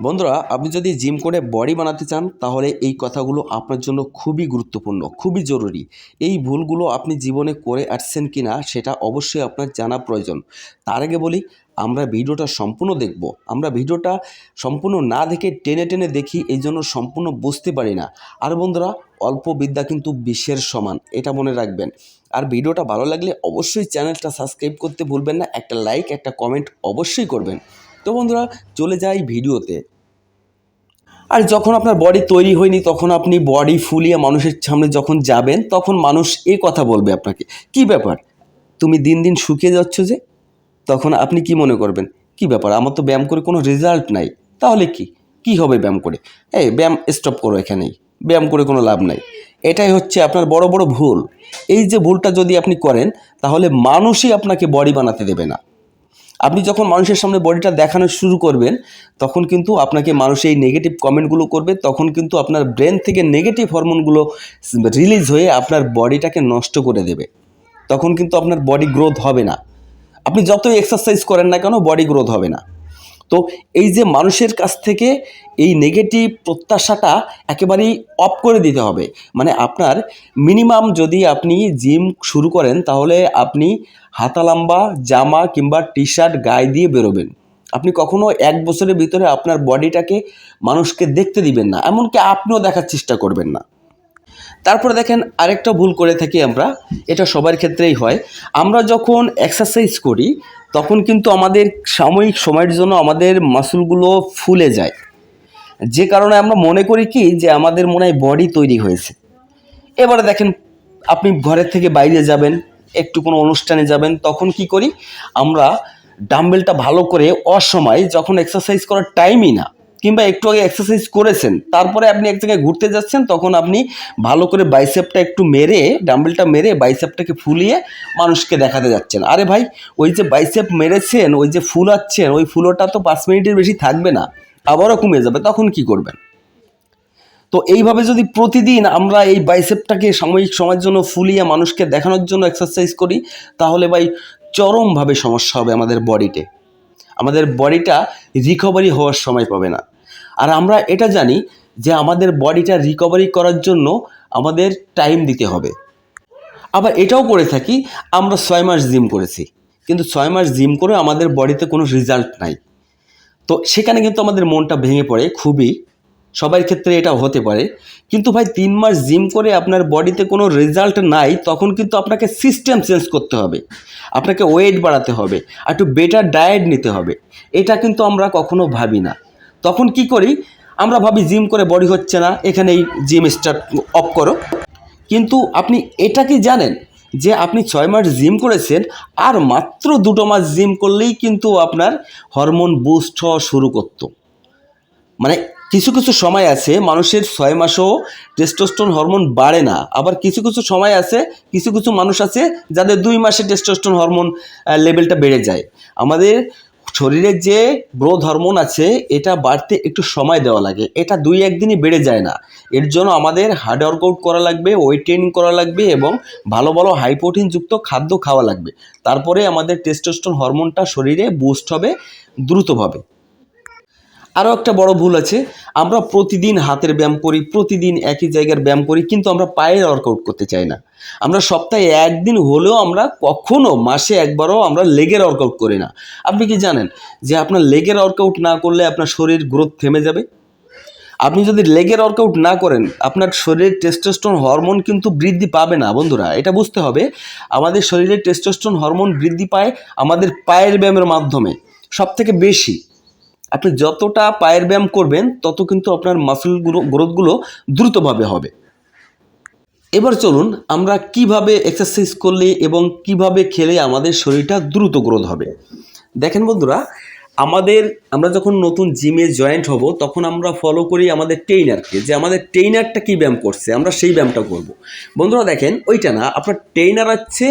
বন্ধুরা, আপনি যদি জিম করে বডি বানাতে চান, তাহলে এই কথাগুলো আপনার জন্য খুবই গুরুত্বপূর্ণ, খুবই জরুরি। এই ভুলগুলো আপনি জীবনে করে আসছেন কি না সেটা অবশ্যই আপনার জানা প্রয়োজন। তার আগে বলি, আমরা ভিডিওটা সম্পূর্ণ দেখব। আমরা ভিডিওটা সম্পূর্ণ না দেখে টেনে টেনে দেখি, এই জন্য সম্পূর্ণ বুঝতে পারি না। আর বন্ধুরা, অল্প বিদ্যা কিন্তু বিশ্বের সমান, এটা মনে রাখবেন। আর ভিডিওটা ভালো লাগলে অবশ্যই চ্যানেলটা সাবস্ক্রাইব করতে ভুলবেন না, একটা লাইক, একটা কমেন্ট অবশ্যই করবেন। তো বন্ধুরা, চলে যাই ভিডিওতে। আর যখন আপনার বডি তৈরি হয়নি, তখন আপনি বডি ফুলিয়ে মানুষের সামনে যখন যাবেন, তখন মানুষ এ কথা বলবে আপনাকে। কি ব্যাপার? তুমি দিন দিন শুকিয়ে যাচ্ছ যে, তখন আপনি কি মনে করবেন? কি ব্যাপার? আমার তো ব্যায়াম করে কোনো রেজাল্ট নাই। তাহলে কি? কি হবে ব্যায়াম করে? এই, ব্যায়াম স্টপ করো এখানেই। ব্যায়াম করে কোনো লাভ নাই। এটাই হচ্ছে আপনার বড় বড় ভুল। এই যে ভুলটা যদি আপনি করেন, তাহলে মানুষই আপনাকে বডি বানাতে দেবে না। আপনি যখন মানুষের সামনে বডিটা দেখানো শুরু করবেন, তখন কিন্তু আপনাকে মানুষ এই নেগেটিভ কমেন্টগুলো করবে, তখন কিন্তু আপনার ব্রেন থেকে নেগেটিভ হরমোনগুলো রিলিজ হয়ে আপনার বডিটাকে নষ্ট করে দেবে। তখন কিন্তু আপনার বডি গ্রোথ হবে না। আপনি যতই এক্সারসাইজ করেন না কেন বডি গ্রোথ হবে না। তো এই যে মানুষের কাছ থেকে এই নেগেটিভ প্রত্যাশাটা একেবারেই অফ করে দিতে হবে। মানে আপনার মিনিমাম যদি আপনি জিম শুরু করেন, তাহলে আপনি হাতা লম্বা জামা কিংবা টি শার্ট গায়ে দিয়ে বেরোবেন। আপনি কখনো এক বছরের ভিতরে আপনার বডিটাকে মানুষকে দেখতে দিবেন না, এমনকি আপনিও দেখার চেষ্টা করবেন না। তারপরে দেখেন আরেকটা ভুল করে থাকি আমরা, এটা সবার ক্ষেত্রেই হয়। আমরা যখন এক্সারসাইজ করি, তখন কিন্তু আমাদের সাময়িক সময়ের জন্য আমাদের মাসুলগুলো ফুলে যায়। যে কারণে আমরা মনে করি কি, যে আমাদের মনে হয় বডি তৈরি হয়েছে। এবারে দেখেন, আপনি ঘরের থেকে বাইরে যাবেন একটু কোনো অনুষ্ঠানে যাবেন, তখন কি করি? আমরা ডাম্বেলটা ভালো করে অসময় যখন এক্সারসাইজ করার টাইমই না, কিংবা একটু আগে এক্সারসাইজ করেছেন, তারপরে আপনি এক জায়গায় ঘুরতে যাচ্ছেন, তখন আপনি ভালো করে বাইসেপটা একটু মেরে ডাম্বেলটা মেরে বাইসেপটাকে ফুলিয়ে মানুষকে দেখাতে যাচ্ছেন। আরে ভাই, ওই যে বাইসেপ মেরেছেন, ওই যে ফুলাচ্ছেন, ওই ফুলোটা তো পাঁচ মিনিটের বেশি থাকবে না, আবারও কমে যাবে, তখন কি করবেন? তো এইভাবে যদি প্রতিদিন আমরা এই বাইসেপটাকে সাময়িক সময়ের জন্য ফুলিয়ে মানুষকে দেখানোর জন্য এক্সারসাইজ করি, তাহলে ভাই চরমভাবে সমস্যা হবে আমাদের বডিতে। আমাদের বডিটা রিকভারি হওয়ার সময় পাবে না। আর আমরা এটা জানি যে আমাদের বডিটা রিকভারি করার জন্য আমাদের টাইম দিতে হবে। আবার এটাও করে থাকি, আমরা ছয় মাস জিম করেছি। কিন্তু ছয় মাস জিম করে আমাদের বডিতে কোনো রেজাল্ট নাই। তো সেখানে কিন্তু আমাদের মনটা ভেঙে পড়ে খুবই। সবার ক্ষেত্রে এটা হতে পারে। কিন্তু ভাই, তিন মাস জিম করে আপনার বডিতে কোনো রেজাল্ট নাই, তখন কিন্তু আপনাকে সিস্টেম চেঞ্জ করতে হবে। আপনাকে ওয়েট বাড়াতে হবে, আর একটু বেটার ডায়েট নিতে হবে। এটা কিন্তু আমরা কখনো ভাবি না। তখন কি করি, আমরা ভাবি জিম করে বডি হচ্ছে না, এখানেই জিম স্টার্ট অফ করো। কিন্তু আপনি এটা কি জানেন, যে আপনি ছয় মাস জিম করেছেন, আর মাত্র দুটো মাস জিম করলেই কিন্তু আপনার হরমোন বুস্ট হওয়া শুরু করতো। মানে কিছু কিছু সময় আছে মানুষের ছয় মাসেও টেস্টোস্টোন হরমোন বাড়ে না। আবার কিছু কিছু সময় আছে, কিছু কিছু মানুষ আছে যাদের দুই মাসে টেস্টোস্টোন হরমোন লেভেলটা বেড়ে যায়। আমাদের শরীরের যে গ্রোথ হরমোন আছে, এটা বাড়তে একটু সময় দেওয়া লাগে। এটা দুই একদিনই বেড়ে যায় না। এর জন্য আমাদের হার্ড ওয়ার্কআউট করা লাগবে ওয়েট ট্রেনিং করা লাগবে এবং ভালো ভালো হাই প্রোটিনযুক্ত খাদ্য খাওয়া লাগবে। তারপরে আমাদের টেস্টোস্টোন হরমোনটা শরীরে বুস্ট হবে, দ্রুতভাবে। আরও একটা বড় ভুল আছে। আমরা প্রতিদিন হাতের ব্যায়াম করি, প্রতিদিন একই জায়গার ব্যায়াম করি, কিন্তু আমরা পায়ের ওয়ার্কআউট করতে চাই না। আমরা সপ্তাহে একদিন হলেও আমরা কখনো মাসে একবারও আমরা লেগের ওয়ার্কআউট করি না। আপনি কি জানেন যে আপনার লেগের ওয়ার্কআউট না করলে আপনার শরীর গ্রোথ থেমে যাবে? আপনি যদি লেগের ওয়ার্কআউট না করেন, আপনার শরীরের টেস্টোস্টোন হরমোন কিন্তু বৃদ্ধি পাবে না, বন্ধুরা। এটা বুঝতে হবে, আমাদের শরীরের টেস্টোস্টোন হরমোন বৃদ্ধি পায় আমাদের পায়ের ব্যায়ামের মাধ্যমে। সব থেকে বেশি আপনি যতটা পায়ের ব্যায়াম করবেন, তত কিন্তু আপনার মাসেলগুলো গ্রোথগুলো দ্রুতভাবে হবে। এবার চলুন, আমরা কীভাবে এক্সারসাইজ করলে এবং কীভাবে খেলে আমাদের শরীরটা দ্রুত গ্রোথ হবে। দেখেন বন্ধুরা, আমাদের, আমরা যখন নতুন জিমে জয়েন্ট হব, তখন আমরা ফলো করি আমাদের ট্রেইনারকে যে আমাদের ট্রেইনারটা কী ব্যায়াম করছে, আমরা সেই ব্যায়ামটা করব। বন্ধুরা দেখেন, ওইটা না, আপনার ট্রেইনার হচ্ছে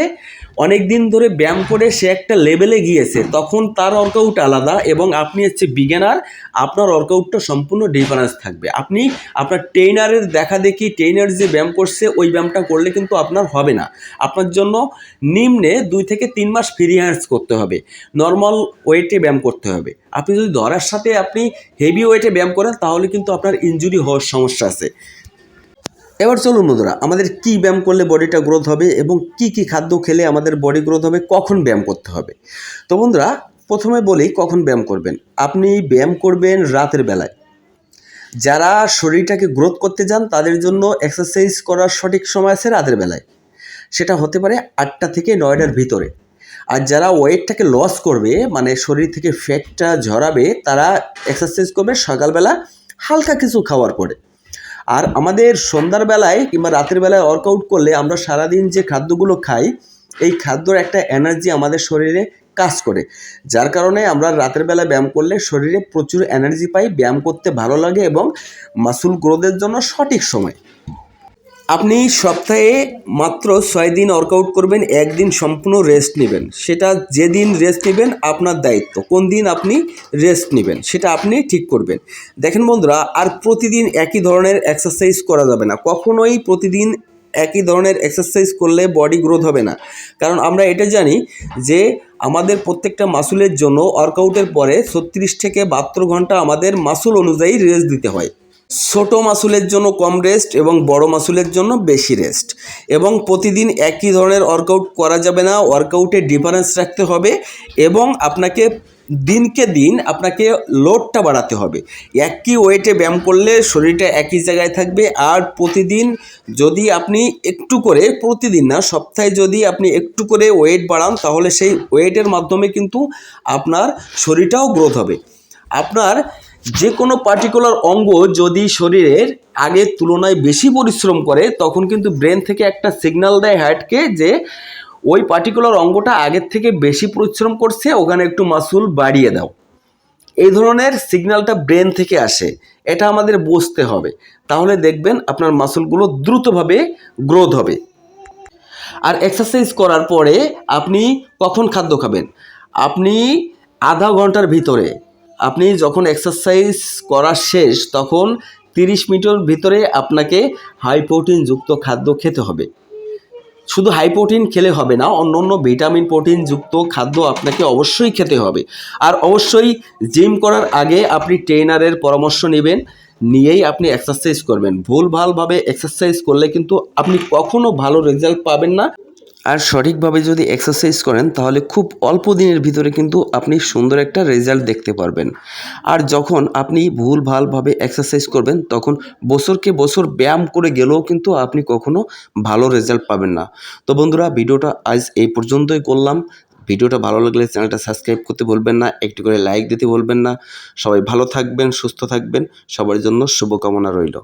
অনেক দিন ধরে ব্যায়াম করে সে একটা লেভেলে গিয়েছে। তখন তার ওয়ার্কআউট আলাদা এবং আপনি হচ্ছে বিজ্ঞানার আপনার ওয়ার্কআউটটা সম্পূর্ণ ডিফারেন্স থাকবে। আপনি আপনার ট্রেনারের দেখা দেখি ট্রেনার যে ব্যায়াম করছে, ওই ব্যায়ামটা করলে কিন্তু আপনার হবে না। আপনার জন্য নিম্নে দুই থেকে তিন মাস ফ্রি হ্যান্ডস করতে হবে। নর্মাল ওয়েটে ব্যায়াম করতে হবে। আপনি যদি ধরার সাথে আপনি হেভি ওয়েটে ব্যায়াম করেন, তাহলে কিন্তু আপনার ইনজুরি হওয়ার সমস্যা আছে। এবার চলুন বন্ধুরা, আমাদের কি ব্যায়াম করলে বডিটা গ্রোথ হবে এবং কি কি খাদ্য খেলে আমাদের বডি গ্রোথ হবে, কখন ব্যায়াম করতে হবে? তো বন্ধুরা, প্রথমে বলি কখন ব্যায়াম করবেন। আপনি ব্যায়াম করবেন রাতের বেলায়। যারা শরীরটাকে গ্রোথ করতে যান, তাদের জন্য এক্সারসাইজ করার সঠিক সময় আছে রাতের বেলায়। সেটা হতে পারে আটটা থেকে নয়টার ভিতরে। আর যারা ওয়েটটাকে লস করবে মানে শরীর থেকে ফ্যাটটা ঝরাবে, তারা এক্সারসাইজ করবে সকালবেলা হালকা কিছু খাওয়ার পরে। আর আমাদের সন্ধ্যার বেলায় কিংবা রাতের বেলায় ওয়ার্কআউট করলে আমরা সারাদিন যে খাদ্যগুলো খাই, এই খাদ্যর একটা এনার্জি আমাদের শরীরে কাজ করে। যার কারণে আমরা রাতের বেলা ব্যায়াম করলে শরীরে প্রচুর এনার্জি পাই, ব্যায়াম করতে ভালো লাগে এবং মাসুল গ্রোথের জন্য সঠিক সময়। আপনি সপ্তাহে মাত্র ছয় দিন ওয়ার্কআউট করবেন, একদিন সম্পূর্ণ রেস্ট নেবেন। সেটা যেদিন রেস্ট নেবেন, আপনার দায়িত্ব। কোন দিন আপনি রেস্ট নেবেন, সেটা আপনি ঠিক করবেন। দেখেন বন্ধুরা, আর প্রতিদিন একই ধরনের এক্সারসাইজ করা যাবে না। কখনোই প্রতিদিন একই ধরনের এক্সারসাইজ করলে বডি গ্রোথ হবে না। কারণ আমরা এটা জানি যে আমাদের প্রত্যেকটা মাসুলের জন্য ওয়ার্কআউটের পরে ছত্রিশ থেকে বাহাত্তর ঘণ্টা আমাদের মাসুল অনুযায়ী রেস্ট দিতে হয়। ছোট মাসুলের জন্য কম রেস্ট এবং বড় মাসুলের জন্য বেশি রেস্ট এবং প্রতিদিন একই ধরনের ওয়ার্কআউট করা যাবে না ওয়ার্কআউটে ডিফারেন্স রাখতে হবে এবং আপনাকে দিনকে দিন আপনাকে লোডটা বাড়াতে হবে। একই ওয়েটে ব্যায়াম করলে শরীরটা একই জায়গায় থাকবে আর প্রতিদিন যদি আপনি একটু করে, প্রতিদিন না, সপ্তাহে যদি আপনি একটু করে ওয়েট বাড়ান, তাহলে সেই ওয়েটের মাধ্যমে কিন্তু আপনার শরীরটাও গ্রোথ হবে। আপনার যে কোনো পার্টিকুলার অঙ্গ যদি শরীরের আগের তুলনায় বেশি পরিশ্রম করে, তখন কিন্তু ব্রেন থেকে একটা সিগন্যাল দেয় হার্টকে যে ওই পার্টিকুলার অঙ্গটা আগের থেকে বেশি পরিশ্রম করছে, ওখানে একটু মাসুল বাড়িয়ে দাও। এই ধরনের সিগন্যালটা ব্রেন থেকে আসে, এটা আমাদের বুঝতে হবে। তাহলে দেখবেন আপনার মাসুলগুলো দ্রুতভাবে গ্রোথ হবে। আর এক্সারসাইজ করার পরে আপনি কখন খাদ্য খাবেন? আপনি আধা ঘণ্টার ভিতরে আপনি যখন এক্সারসাইজ করা শেষ, তখন তিরিশ মিনিটের ভিতরে আপনাকে হাই প্রোটিনযুক্ত খাদ্য খেতে হবে। শুধু হাই প্রোটিন খেলে হবে না, অন্য অন্য ভিটামিন প্রোটিন যুক্ত খাদ্য আপনাকে অবশ্যই খেতে হবে। আর অবশ্যই জিম করার আগে আপনি ট্রেনারের পরামর্শ নেবেন, নিয়েই আপনি এক্সারসাইজ করবেন। ভুলভালভাবে এক্সারসাইজ করলে কিন্তু আপনি কখনও ভালো রেজাল্ট পাবেন না। আর সঠিকভাবে যদি এক্সারসাইজ করেন, তাহলে খুব অল্প দিনের ভিতরে কিন্তু আপনি সুন্দর একটা রেজাল্ট দেখতে পারবেন। আর যখন আপনি ভুল ভালভাবে এক্সারসাইজ করবেন, তখন বছরকে বছর ব্যায়াম করে গেলেও কিন্তু আপনি কখনো ভালো রেজাল্ট পাবেন না। তো বন্ধুরা, ভিডিওটা আজ এই পর্যন্তই করলাম। ভিডিওটা ভালো লাগলে চ্যানেলটা সাবস্ক্রাইব করতে বলবেন না, একটু করে লাইক দিতে বলবেন না। সবাই ভালো থাকবেন, সুস্থ থাকবেন। সবার জন্য শুভকামনা রইল।